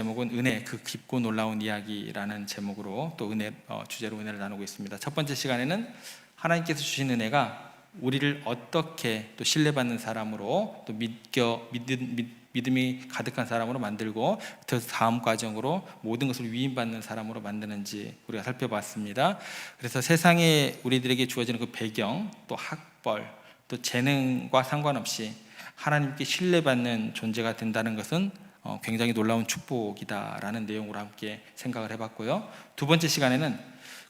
제목은 은혜 그 깊고 놀라운 이야기라는 제목으로 또 은혜 어, 주제로 은혜를 나누고 있습니다. 첫 번째 시간에는 하나님께서 주신 은혜가 우리를 어떻게 또 신뢰받는 사람으로 또 믿겨 믿음, 믿, 믿음이 가득한 사람으로 만들고 그 다음 과정으로 모든 것을 위임받는 사람으로 만드는지 우리가 살펴봤습니다. 그래서 세상에 우리들에게 주어지는 그 배경 또 학벌 또 재능과 상관없이 하나님께 신뢰받는 존재가 된다는 것은 어, 굉장히 놀라운 축복이다라는 내용으로 함께 생각을 해봤고요. 두 번째 시간에는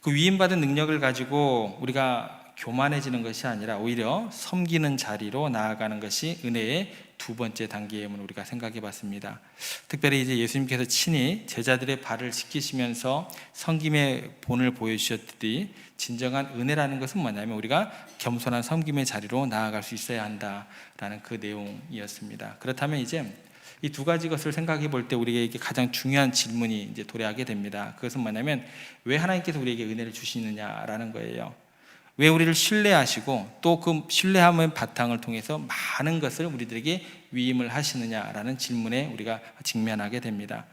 그 위임받은 능력을 가지고 우리가 교만해지는 것이 아니라 오히려 섬기는 자리로 나아가는 것이 은혜의 두 번째 단계임을 우리가 생각해 봤습니다. 특별히 이제 예수님께서 친히 제자들의 발을 씻기시면서 섬김의 본을 보여주셨듯이 진정한 은혜라는 것은 뭐냐면 우리가 겸손한 섬김의 자리로 나아갈 수 있어야 한다라는 그 내용이었습니다. 그렇다면 이제 이 두 가지 것을 생각해 볼 때 우리에게 가장 중요한 질문이 이제 도래하게 됩니다. 그것은 뭐냐면 왜 하나님께서 우리에게 은혜를 주시느냐라는 거예요. 왜 우리를 신뢰하시고 또 그 신뢰함의 바탕을 통해서 많은 것을 우리들에게 위임을 하시느냐라는 질문에 우리가 직면하게 됩니다.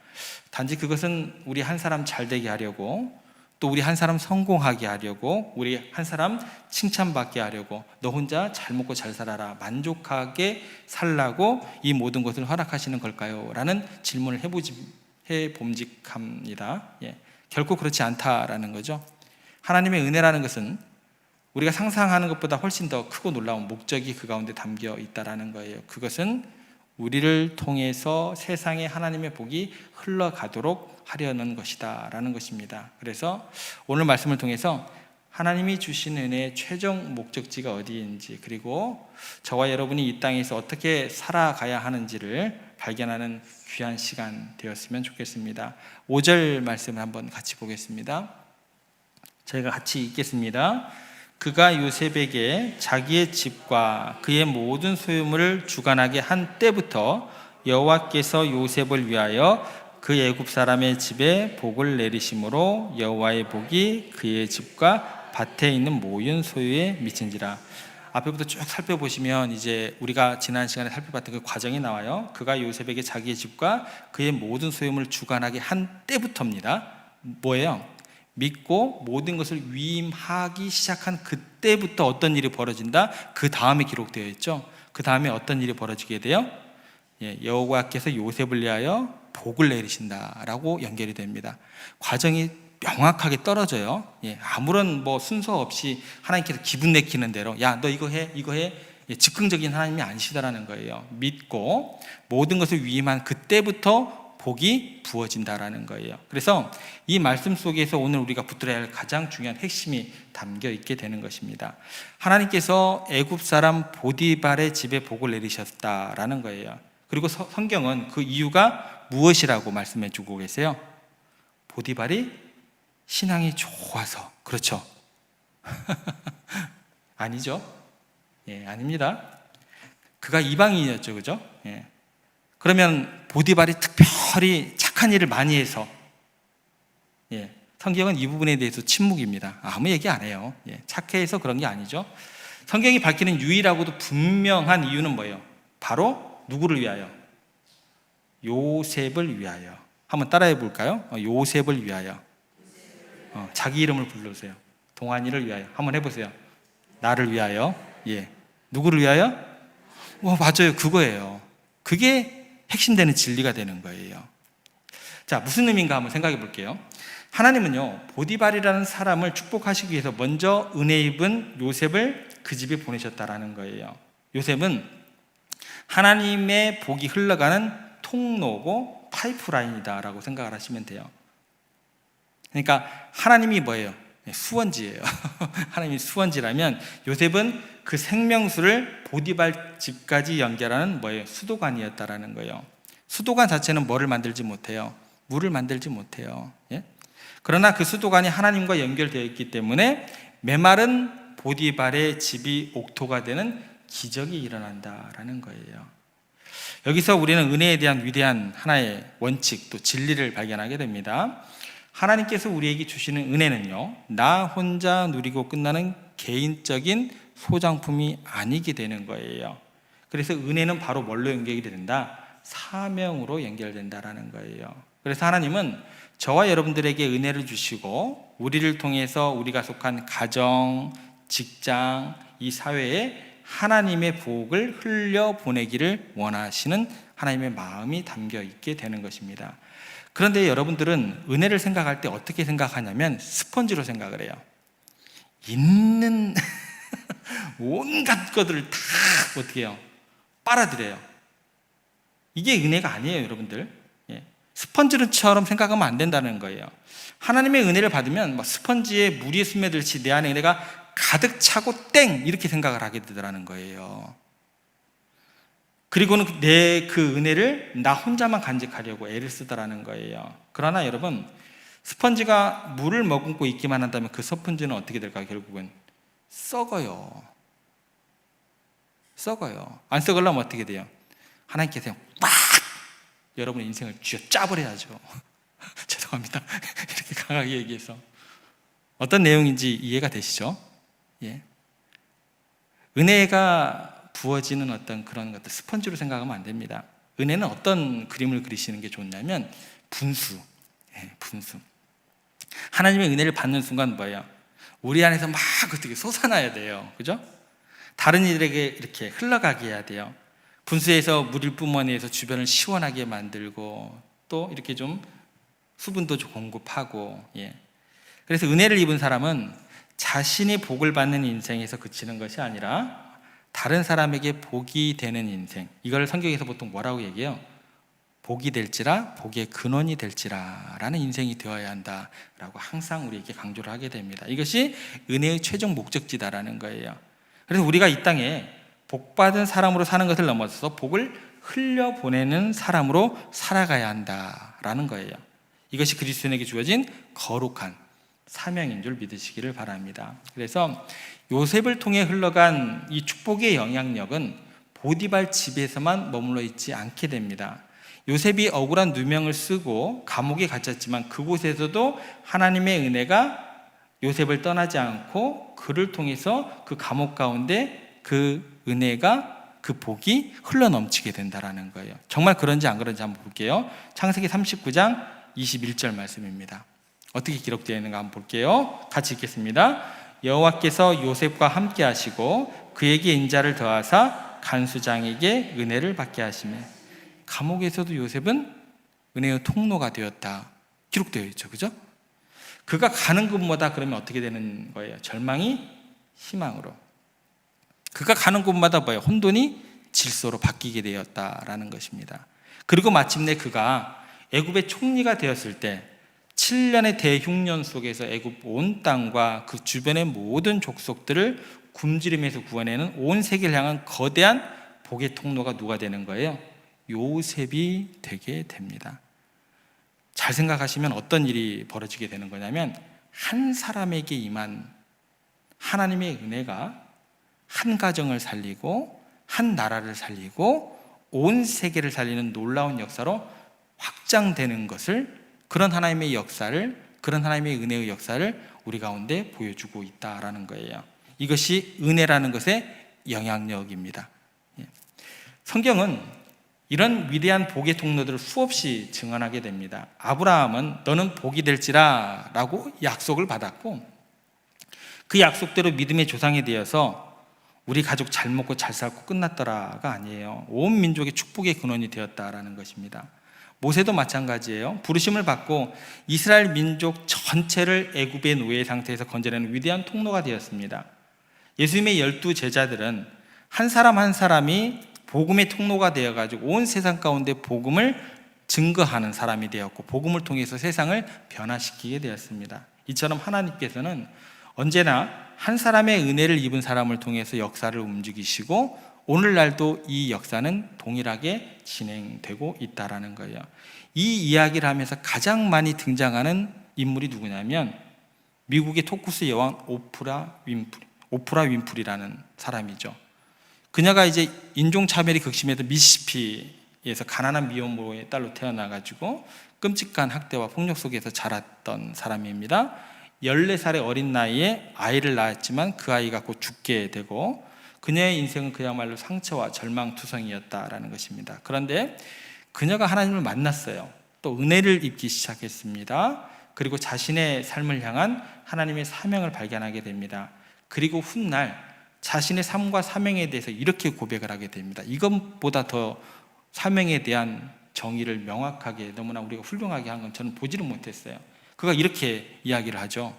단지 그것은 우리 한 사람 잘 되게 하려고 또 우리 한 사람 성공하게 하려고 우리 한 사람 칭찬받게 하려고 너 혼자 잘 먹고 잘 살아라 만족하게 살라고 이 모든 것을 허락하시는 걸까요? 라는 질문을 해보지, 해봄직합니다. 예. 결코 그렇지 않다라는 거죠. 하나님의 은혜라는 것은 우리가 상상하는 것보다 훨씬 더 크고 놀라운 목적이 그 가운데 담겨 있다라는 거예요. 그것은 우리를 통해서 세상에 하나님의 복이 흘러가도록 하려는 것이다 라는 것입니다. 그래서 오늘 말씀을 통해서 하나님이 주신 은혜의 최종 목적지가 어디인지 그리고 저와 여러분이 이 땅에서 어떻게 살아가야 하는지를 발견하는 귀한 시간 되었으면 좋겠습니다. 5절 말씀을 한번 같이 보겠습니다. 저희가 같이 읽겠습니다. 그가 요셉에게 자기의 집과 그의 모든 소유물을 주관하게 한 때부터 여호와께서 요셉을 위하여 그 애굽 사람의 집에 복을 내리심으로 여호와의 복이 그의 집과 밭에 있는 모든 소유에 미친지라. 앞에부터 쭉 살펴보시면 이제 우리가 지난 시간에 살펴봤던 그 과정이 나와요. 그가 요셉에게 자기의 집과 그의 모든 소유물을 주관하게 한 때부터입니다. 뭐예요? 믿고 모든 것을 위임하기 시작한 그때부터 어떤 일이 벌어진다? 그 다음에 기록되어 있죠. 그 다음에 어떤 일이 벌어지게 돼요? 예, 여호와께서 요셉을 위하여 복을 내리신다라고 연결이 됩니다. 과정이 명확하게 떨어져요. 예, 아무런 뭐 순서 없이 하나님께서 기분 내키는 대로 야 너 이거 해 이거 해 예, 즉흥적인 하나님이 아니시다라는 거예요. 믿고 모든 것을 위임한 그때부터 복이 부어진다라는 거예요. 그래서 이 말씀 속에서 오늘 우리가 붙들어야 할 가장 중요한 핵심이 담겨 있게 되는 것입니다. 하나님께서 애굽 사람 보디발의 집에 복을 내리셨다라는 거예요. 그리고 서, 성경은 그 이유가 무엇이라고 말씀해 주고 계세요? 보디발이 신앙이 좋아서 그렇죠. 아니죠? 예, 아닙니다. 그가 이방인이었죠, 그죠? 예. 그러면 보디발이 특별히 착한 일을 많이 해서 예, 성경은 이 부분에 대해서 침묵입니다. 아무 얘기 안 해요. 예, 착해서 그런 게 아니죠. 성경이 밝히는 유일하고도 분명한 이유는 뭐예요? 바로 누구를 위하여? 요셉을 위하여. 한번 따라해 볼까요? 어, 요셉을 위하여. 어, 자기 이름을 불러주세요. 동안이를 위하여. 한번 해보세요. 나를 위하여. 예. 누구를 위하여? 와, 맞아요. 그거예요. 그게 핵심되는 진리가 되는 거예요. 자, 무슨 의미인가 한번 생각해 볼게요. 하나님은요, 보디발이라는 사람을 축복하시기 위해서 먼저 은혜 입은 요셉을 그 집에 보내셨다라는 거예요. 요셉은 하나님의 복이 흘러가는 통로고 파이프라인이다라고 생각을 하시면 돼요. 그러니까 하나님이 뭐예요? 네, 수원지예요. 하나님이 수원지라면 요셉은 그 생명수를 보디발 집까지 연결하는 뭐예요? 수도관이었다라는 거예요. 수도관 자체는 뭐를 만들지 못해요? 물을 만들지 못해요. 예? 그러나 그 수도관이 하나님과 연결되어 있기 때문에 메마른 보디발의 집이 옥토가 되는 기적이 일어난다라는 거예요. 여기서 우리는 은혜에 대한 위대한 하나의 원칙 또 진리를 발견하게 됩니다. 하나님께서 우리에게 주시는 은혜는요, 나 혼자 누리고 끝나는 개인적인 소장품이 아니게 되는 거예요. 그래서 은혜는 바로 뭘로 연결이 된다? 사명으로 연결된다라는 거예요. 그래서 하나님은 저와 여러분들에게 은혜를 주시고 우리를 통해서 우리가 속한 가정, 직장, 이 사회에 하나님의 복을 흘려 보내기를 원하시는 하나님의 마음이 담겨 있게 되는 것입니다. 그런데 여러분들은 은혜를 생각할 때 어떻게 생각하냐면 스펀지로 생각을 해요. 있는 온갖 것들을 다 어떻게 해요? 빨아들여요. 이게 은혜가 아니에요, 여러분들. 예. 스펀지처럼 생각하면 안 된다는 거예요. 하나님의 은혜를 받으면 뭐 스펀지에 물이 스며들듯이 내 안에 은혜가 가득 차고 땡 이렇게 생각을 하게 되더라는 거예요. 그리고는 내 그 은혜를 나 혼자만 간직하려고 애를 쓰더라는 거예요. 그러나 여러분 스펀지가 물을 머금고 있기만 한다면 그 스펀지는 어떻게 될까 결국은 썩어요. 썩어요. 안 썩으려면 어떻게 돼요? 하나님께서 빡 여러분의 인생을 쥐어 짜버려야죠. 죄송합니다. 이렇게 강하게 얘기해서 어떤 내용인지 이해가 되시죠? 예. 은혜가 부어지는 어떤 그런 것들 스펀지로 생각하면 안 됩니다. 은혜는 어떤 그림을 그리시는 게 좋냐면 분수, 예, 분수. 하나님의 은혜를 받는 순간 뭐예요? 우리 안에서 막 어떻게 솟아나야 돼요, 그죠? 다른 이들에게 이렇게 흘러가게 해야 돼요. 분수에서 물을 뿜어내서 주변을 시원하게 만들고 또 이렇게 좀 수분도 좀 공급하고 예. 그래서 은혜를 입은 사람은 자신이 복을 받는 인생에서 그치는 것이 아니라 다른 사람에게 복이 되는 인생 이걸 성경에서 보통 뭐라고 얘기해요? 복이 될지라 복의 근원이 될지라라는 인생이 되어야 한다라고 항상 우리에게 강조를 하게 됩니다. 이것이 은혜의 최종 목적지다라는 거예요. 그래서 우리가 이 땅에 복 받은 사람으로 사는 것을 넘어서서 복을 흘려 보내는 사람으로 살아가야 한다라는 거예요. 이것이 그리스도인에게 주어진 거룩한 사명인 줄 믿으시기를 바랍니다. 그래서 요셉을 통해 흘러간 이 축복의 영향력은 보디발 집에서만 머물러 있지 않게 됩니다. 요셉이 억울한 누명을 쓰고 감옥에 갇혔지만 그곳에서도 하나님의 은혜가 요셉을 떠나지 않고 그를 통해서 그 감옥 가운데 그 은혜가 그 복이 흘러 넘치게 된다라는 거예요. 정말 그런지 안 그런지 한번 볼게요. 창세기 39장 21절 말씀입니다. 어떻게 기록되어 있는가 한번 볼게요. 같이 읽겠습니다. 여호와께서 요셉과 함께 하시고 그에게 인자를 더하사 간수장에게 은혜를 받게 하시며 감옥에서도 요셉은 은혜의 통로가 되었다. 기록되어 있죠. 그죠? 그가 가는 곳마다 그러면 어떻게 되는 거예요? 절망이 희망으로. 그가 가는 곳마다 뭐예요? 혼돈이 질서로 바뀌게 되었다라는 것입니다. 그리고 마침내 그가 애굽의 총리가 되었을 때 7년의 대흉년 속에서 애굽 온 땅과 그 주변의 모든 족속들을 굶주림에서 구원해는 온 세계를 향한 거대한 복의 통로가 누가 되는 거예요? 요셉이 되게 됩니다. 잘 생각하시면 어떤 일이 벌어지게 되는 거냐면 한 사람에게 임한 하나님의 은혜가 한 가정을 살리고 한 나라를 살리고 온 세계를 살리는 놀라운 역사로 확장되는 것을 그런 하나님의 역사를 그런 하나님의 은혜의 역사를 우리 가운데 보여주고 있다라는 거예요. 이것이 은혜라는 것의 영향력입니다. 예. 성경은 이런 위대한 복의 통로들을 수없이 증언하게 됩니다. 아브라함은 너는 복이 될지라 라고 약속을 받았고 그 약속대로 믿음의 조상이 되어서 우리 가족 잘 먹고 잘 살고 끝났더라가 아니에요. 온 민족의 축복의 근원이 되었다라는 것입니다. 모세도 마찬가지예요. 부르심을 받고 이스라엘 민족 전체를 애굽의 노예 상태에서 건져내는 위대한 통로가 되었습니다. 예수님의 열두 제자들은 한 사람 한 사람이 복음의 통로가 되어 가지고 온 세상 가운데 복음을 증거하는 사람이 되었고 복음을 통해서 세상을 변화시키게 되었습니다. 이처럼 하나님께서는 언제나 한 사람의 은혜를 입은 사람을 통해서 역사를 움직이시고 오늘날도 이 역사는 동일하게 진행되고 있다라는 거예요. 이 이야기를 하면서 가장 많이 등장하는 인물이 누구냐면 미국의 토크스 여왕 오프라 윈프리, 오프라 윈프리라는 사람이죠. 그녀가 이제 인종차별이 극심해서 미시피에서 가난한 미혼모의 딸로 태어나가지고 끔찍한 학대와 폭력 속에서 자랐던 사람입니다. 14살의 어린 나이에 아이를 낳았지만 그 아이가 곧 죽게 되고 그녀의 인생은 그야말로 상처와 절망투성이었다라는 것입니다. 그런데 그녀가 하나님을 만났어요. 또 은혜를 입기 시작했습니다. 그리고 자신의 삶을 향한 하나님의 사명을 발견하게 됩니다. 그리고 훗날 자신의 삶과 사명에 대해서 이렇게 고백을 하게 됩니다. 이것보다 더 사명에 대한 정의를 명확하게 너무나 우리가 훌륭하게 한 건 저는 보지를 못했어요. 그가 이렇게 이야기를 하죠.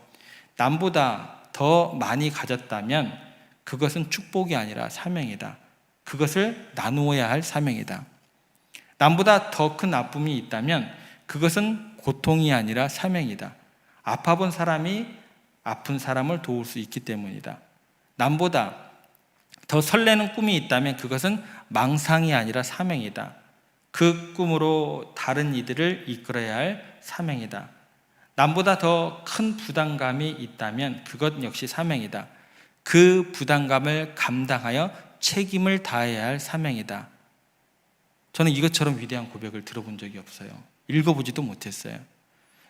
남보다 더 많이 가졌다면 그것은 축복이 아니라 사명이다. 그것을 나누어야 할 사명이다. 남보다 더 큰 아픔이 있다면 그것은 고통이 아니라 사명이다. 아파본 사람이 아픈 사람을 도울 수 있기 때문이다. 남보다 더 설레는 꿈이 있다면 그것은 망상이 아니라 사명이다. 그 꿈으로 다른 이들을 이끌어야 할 사명이다. 남보다 더 큰 부담감이 있다면 그것 역시 사명이다. 그 부담감을 감당하여 책임을 다해야 할 사명이다. 저는 이것처럼 위대한 고백을 들어본 적이 없어요. 읽어보지도 못했어요.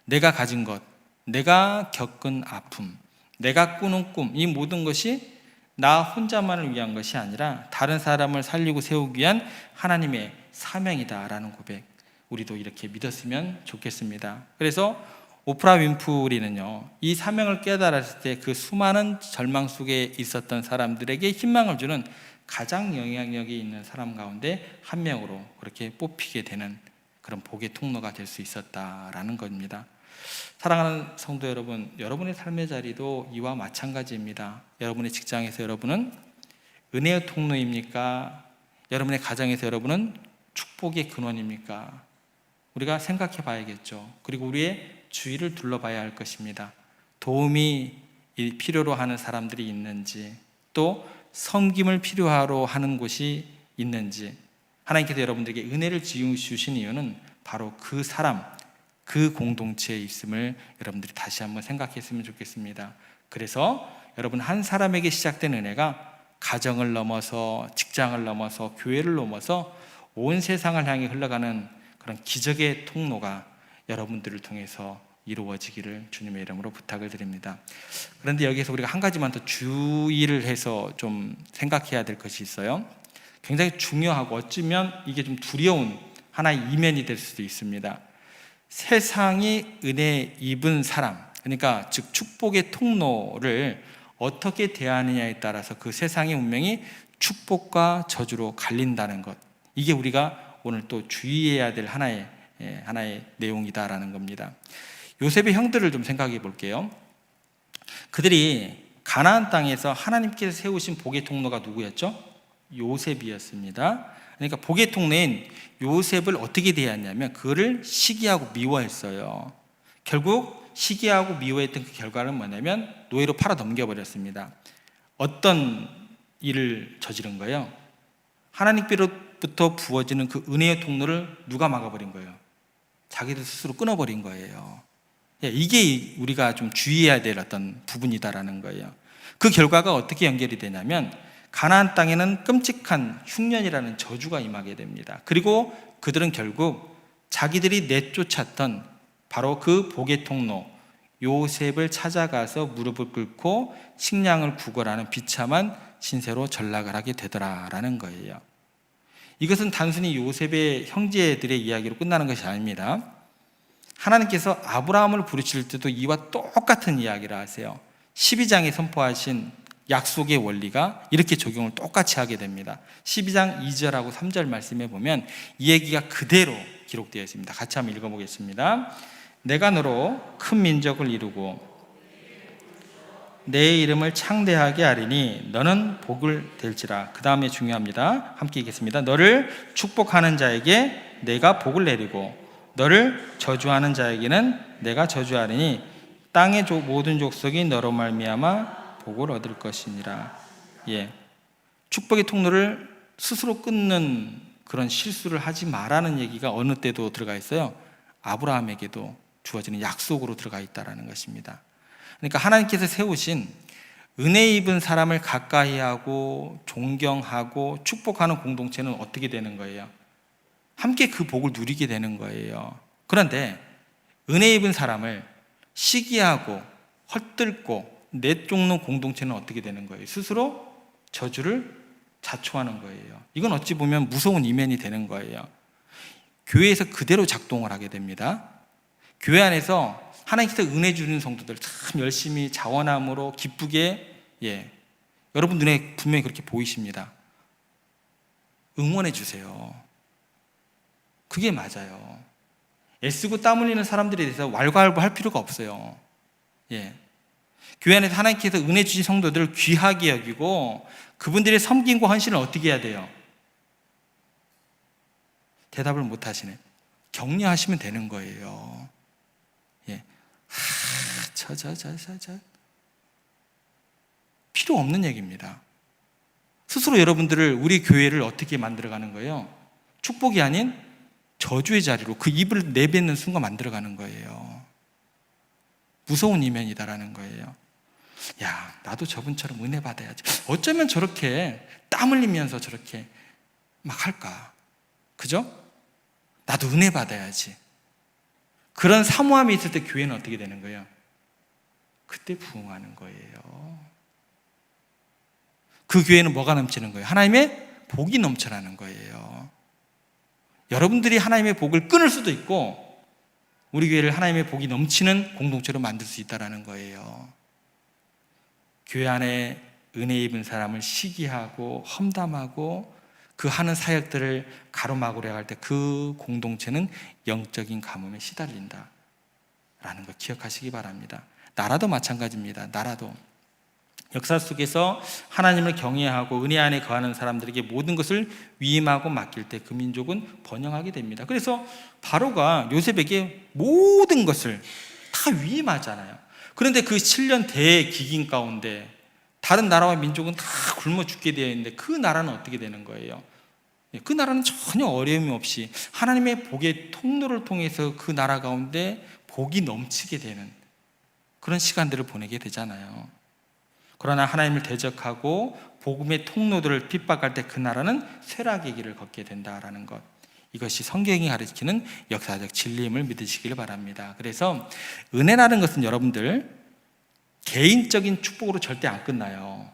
내가 가진 것, 내가 겪은 아픔, 내가 꾸는 꿈, 이 모든 것이 나 혼자만을 위한 것이 아니라 다른 사람을 살리고 세우기 위한 하나님의 사명이다라는 고백. 우리도 이렇게 믿었으면 좋겠습니다. 그래서 오프라 윈프리는요, 이 사명을 깨달았을 때 그 수많은 절망 속에 있었던 사람들에게 희망을 주는 가장 영향력이 있는 사람 가운데 한 명으로 그렇게 뽑히게 되는 그런 복의 통로가 될 수 있었다라는 겁니다. 사랑하는 성도 여러분, 여러분의 삶의 자리도 이와 마찬가지입니다. 여러분의 직장에서 여러분은 은혜의 통로입니까? 여러분의 가정에서 여러분은 축복의 근원입니까? 우리가 생각해 봐야겠죠. 그리고 우리의 주위를 둘러봐야 할 것입니다. 도움이 필요로 하는 사람들이 있는지, 또 섬김을 필요하러 하는 곳이 있는지, 하나님께서 여러분들에게 은혜를 주신 이유는 바로 그 사람, 그 공동체에 있음을 여러분들이 다시 한번 생각했으면 좋겠습니다. 그래서 여러분 한 사람에게 시작된 은혜가 가정을 넘어서 직장을 넘어서 교회를 넘어서 온 세상을 향해 흘러가는 그런 기적의 통로가 여러분들을 통해서 이루어지기를 주님의 이름으로 부탁을 드립니다. 그런데 여기서 우리가 한 가지만 더 주의를 해서 좀 생각해야 될 것이 있어요. 굉장히 중요하고 어쩌면 이게 좀 두려운 하나의 이면이 될 수도 있습니다. 세상이 은혜 입은 사람, 그러니까 즉 축복의 통로를 어떻게 대하느냐에 따라서 그 세상의 운명이 축복과 저주로 갈린다는 것. 이게 우리가 오늘 또 주의해야 될 하나의 예, 하나의 내용이다라는 겁니다. 요셉의 형들을 좀 생각해 볼게요. 그들이 가나안 땅에서 하나님께서 세우신 복의 통로가 누구였죠? 요셉이었습니다. 그러니까 복의 통로인 요셉을 어떻게 대했냐면 그를 시기하고 미워했어요. 결국 시기하고 미워했던 그 결과는 뭐냐면 노예로 팔아 넘겨버렸습니다. 어떤 일을 저지른 거예요? 하나님께로부터 부어지는 그 은혜의 통로를 누가 막아버린 거예요? 자기들 스스로 끊어버린 거예요. 예, 이게 우리가 좀 주의해야 될 어떤 부분이다라는 거예요. 그 결과가 어떻게 연결이 되냐면 가나안 땅에는 끔찍한 흉년이라는 저주가 임하게 됩니다. 그리고 그들은 결국 자기들이 내쫓았던 바로 그 복의 통로 요셉을 찾아가서 무릎을 꿇고 식량을 구걸하는 비참한 신세로 전락을 하게 되더라라는 거예요. 이것은 단순히 요셉의 형제들의 이야기로 끝나는 것이 아닙니다. 하나님께서 아브라함을 부르실 때도 이와 똑같은 이야기를 하세요. 12장에 선포하신 약속의 원리가 이렇게 적용을 똑같이 하게 됩니다. 12장 2절하고 3절 말씀에 보면 이 얘기가 그대로 기록되어 있습니다. 같이 한번 읽어보겠습니다. 내가 너로 큰 민족을 이루고 내 이름을 창대하게 하리니 너는 복을 될지라. 그 다음에 중요합니다. 함께 읽겠습니다. 너를 축복하는 자에게 내가 복을 내리고 너를 저주하는 자에게는 내가 저주하리니 땅의 모든 족속이 너로 말미암아 복을 얻을 것이니라. 예. 축복의 통로를 스스로 끊는 그런 실수를 하지 말라는 얘기가 어느 때도 들어가 있어요. 아브라함에게도 주어지는 약속으로 들어가 있다라는 것입니다. 그러니까 하나님께서 세우신 은혜 입은 사람을 가까이 하고 존경하고 축복하는 공동체는 어떻게 되는 거예요? 함께 그 복을 누리게 되는 거예요. 그런데 은혜 입은 사람을 시기하고 헛들고 내쫓는 공동체는 어떻게 되는 거예요? 스스로 저주를 자초하는 거예요. 이건 어찌 보면 무서운 이면이 되는 거예요. 교회에서 그대로 작동을 하게 됩니다. 교회 안에서 하나님께서 은혜 주는 성도들 참 열심히 자원함으로 기쁘게 예 여러분 눈에 분명히 그렇게 보이십니다. 응원해 주세요. 그게 맞아요. 애쓰고 땀 흘리는 사람들에 대해서 왈가왈부할 필요가 없어요. 예. 교회 안에서 하나님께서 은혜 주신 성도들을 귀하게 여기고 그분들의 섬김과 헌신을 어떻게 해야 돼요? 대답을 못 하시네. 격려하시면 되는 거예요. 예. 저. 필요 없는 얘기입니다. 스스로 여러분들을 우리 교회를 어떻게 만들어가는 거예요? 축복이 아닌 저주의 자리로 그 입을 내뱉는 순간 만들어가는 거예요. 무서운 이면이다라는 거예요. 야, 나도 저분처럼 은혜 받아야지. 어쩌면 저렇게 땀 흘리면서 저렇게 막 할까? 그죠? 나도 은혜 받아야지. 그런 사모함이 있을 때 교회는 어떻게 되는 거예요? 그때 부흥하는 거예요. 그 교회는 뭐가 넘치는 거예요? 하나님의 복이 넘쳐나는 거예요. 여러분들이 하나님의 복을 끊을 수도 있고 우리 교회를 하나님의 복이 넘치는 공동체로 만들 수 있다라는 거예요. 교회 안에 은혜 입은 사람을 시기하고 험담하고 그 하는 사역들을 가로막으려 할 때 그 공동체는 영적인 가뭄에 시달린다. 라는 거 기억하시기 바랍니다. 나라도 마찬가지입니다. 나라도. 역사 속에서 하나님을 경외하고 은혜 안에 거하는 사람들에게 모든 것을 위임하고 맡길 때 그 민족은 번영하게 됩니다. 그래서 바로가 요셉에게 모든 것을 다 위임하잖아요. 그런데 그 7년 대기긴 가운데 다른 나라와 민족은 다 굶어 죽게 되어 있는데 그 나라는 어떻게 되는 거예요? 예, 그 나라는 전혀 어려움이 없이 하나님의 복의 통로를 통해서 그 나라 가운데 복이 넘치게 되는 그런 시간들을 보내게 되잖아요. 그러나 하나님을 대적하고 복음의 통로들을 핍박할 때 그 나라는 쇠락의 길을 걷게 된다라는 것. 이것이 성경이 가르치는 역사적 진리임을 믿으시길 바랍니다. 그래서 은혜라는 것은 여러분들 개인적인 축복으로 절대 안 끝나요.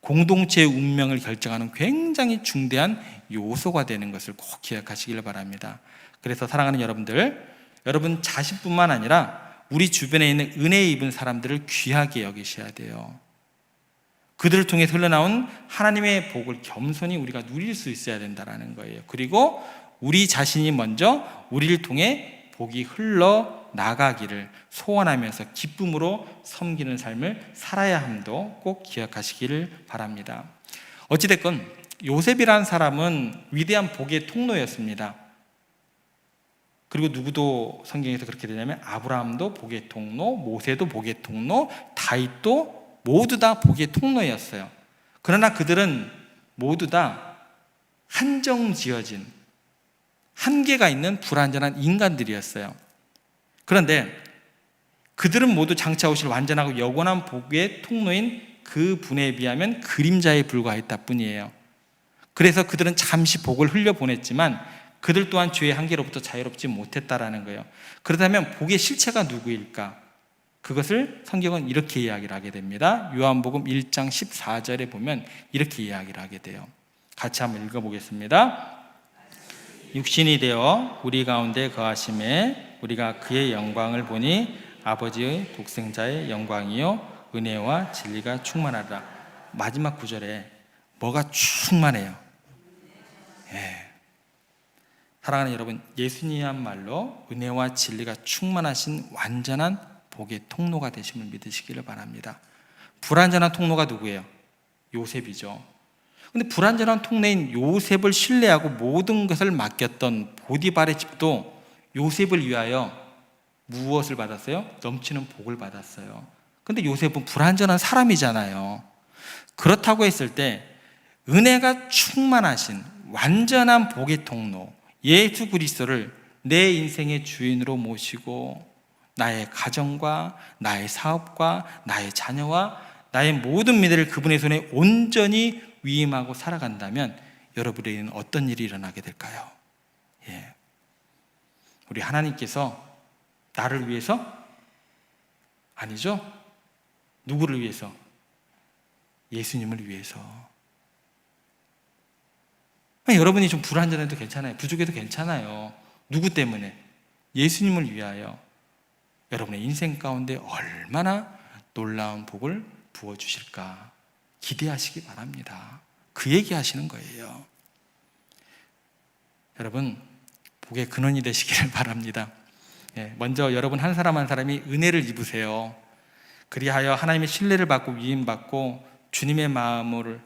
공동체의 운명을 결정하는 굉장히 중대한 요소가 되는 것을 꼭 기억하시길 바랍니다. 그래서 사랑하는 여러분들, 여러분 자신뿐만 아니라 우리 주변에 있는 은혜 입은 사람들을 귀하게 여기셔야 돼요. 그들을 통해 흘러나온 하나님의 복을 겸손히 우리가 누릴 수 있어야 된다는 거예요. 그리고 우리 자신이 먼저 우리를 통해 복이 흘러 나가기를 소원하면서 기쁨으로 섬기는 삶을 살아야 함도 꼭 기억하시기를 바랍니다. 어찌됐건 요셉이라는 사람은 위대한 복의 통로였습니다. 그리고 누구도 성경에서 그렇게 되냐면 아브라함도 복의 통로, 모세도 복의 통로, 다윗도 모두 다 복의 통로였어요. 그러나 그들은 모두 다 한정 지어진 한계가 있는 불완전한 인간들이었어요. 그런데 그들은 모두 장차 오실 완전하고 영원한 복의 통로인 그 분에 비하면 그림자에 불과했다 뿐이에요. 그래서 그들은 잠시 복을 흘려 보냈지만 그들 또한 죄의 한계로부터 자유롭지 못했다라는 거예요. 그렇다면 복의 실체가 누구일까? 그것을 성경은 이렇게 이야기를 하게 됩니다. 요한복음 1장 14절에 보면 이렇게 이야기를 하게 돼요. 같이 한번 읽어보겠습니다. 육신이 되어 우리 가운데 거하심에 우리가 그의 영광을 보니 아버지의 독생자의 영광이요 은혜와 진리가 충만하다. 마지막 구절에 뭐가 충만해요? 예. 사랑하는 여러분, 예수님이야말로 은혜와 진리가 충만하신 완전한 복의 통로가 되심을 믿으시기를 바랍니다. 불완전한 통로가 누구예요? 요셉이죠. 근데 불완전한 통로인 요셉을 신뢰하고 모든 것을 맡겼던 보디발의 집도 요셉을 위하여 무엇을 받았어요? 넘치는 복을 받았어요. 근데 요셉은 불완전한 사람이잖아요. 그렇다고 했을 때 은혜가 충만하신 완전한 복의 통로, 예수 그리스도를 내 인생의 주인으로 모시고 나의 가정과 나의 사업과 나의 자녀와 나의 모든 미래를 그분의 손에 온전히 위임하고 살아간다면 여러분에게는 어떤 일이 일어나게 될까요? 예. 우리 하나님께서 나를 위해서 아니죠? 누구를 위해서? 예수님을 위해서. 여러분이 좀 불안전해도 괜찮아요. 부족해도 괜찮아요. 누구 때문에? 예수님을 위하여 여러분의 인생 가운데 얼마나 놀라운 복을 부어 주실까 기대하시기 바랍니다. 그 얘기 하시는 거예요. 여러분 복의 근원이 되시기를 바랍니다. 예, 먼저 여러분 한 사람 한 사람이 은혜를 입으세요. 그리하여 하나님의 신뢰를 받고 위임받고 주님의 마음을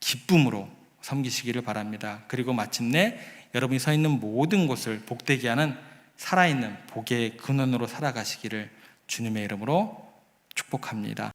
기쁨으로 섬기시기를 바랍니다. 그리고 마침내 여러분이 서 있는 모든 곳을 복되게 하는 살아있는 복의 근원으로 살아가시기를 주님의 이름으로 축복합니다.